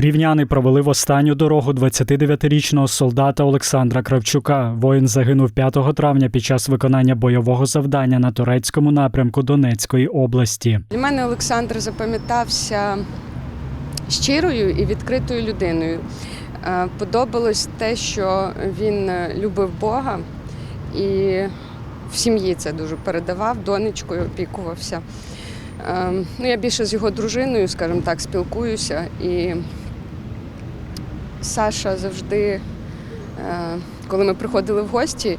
Рівняни провели в останню дорогу 29-річного солдата Олександра Кравчука. Воїн загинув 5 травня під час виконання бойового завдання на турецькому напрямку Донецької області. Для мене Олександр запам'ятався щирою і відкритою людиною. Е, Подобалось те, що він е, любив Бога і в сім'ї це дуже передавав, донечкою опікувався. Е, Ну, я більше з його дружиною, скажімо так, спілкуюся. І Саша завжди, е, коли ми приходили в гості,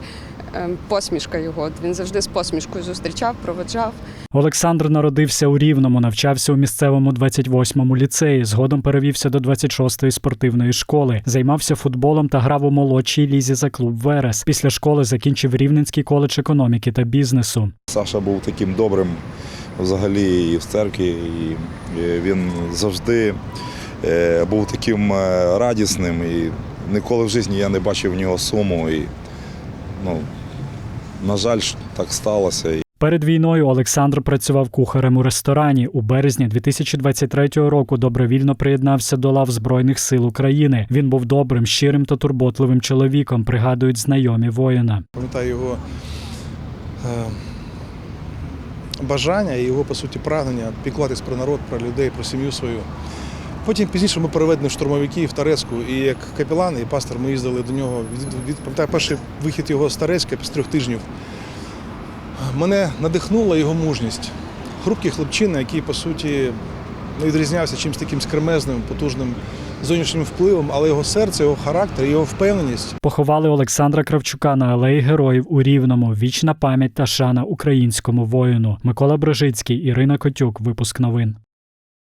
е, посмішка його. Він завжди з посмішкою зустрічав, проводжав. Олександр народився у Рівному, навчався у місцевому 28-му ліцеї. Згодом перевівся до 26-ї спортивної школи. Займався футболом та грав у молодшій лізі за клуб Верес. Після школи закінчив Рівненський коледж економіки та бізнесу. Саша був таким добрим взагалі і в церкві, і він завжди був таким е, радісним. І ніколи в житті я не бачив в нього суму. І, ну, на жаль, так сталося. Перед війною Олександр працював кухарем у ресторані. У березні 2023 року добровільно приєднався до лав Збройних сил України. Він був добрим, щирим та турботливим чоловіком, пригадують знайомі воїна. Пам'ятаю його е, бажання і його, по суті, прагнення піклуватись про народ, про людей, про сім'ю свою. Потім пізніше ми переведені штурмовики в Тарецьку, і як капелан і пастор ми їздили до нього. Від, пам'ятаю, перший вихід його з Тарецька після трьох тижнів. Мене надихнула його мужність. Хрупкий хлопчина, який, по суті, не відрізнявся чимось таким скремезним, потужним зовнішнім впливом, але його серце, його характер, його впевненість Поховали Олександра Кравчука на алеї героїв у Рівному. Вічна пам'ять та шана українському воїну. Микола Брожицький, Ірина Котюк. Випуск новин.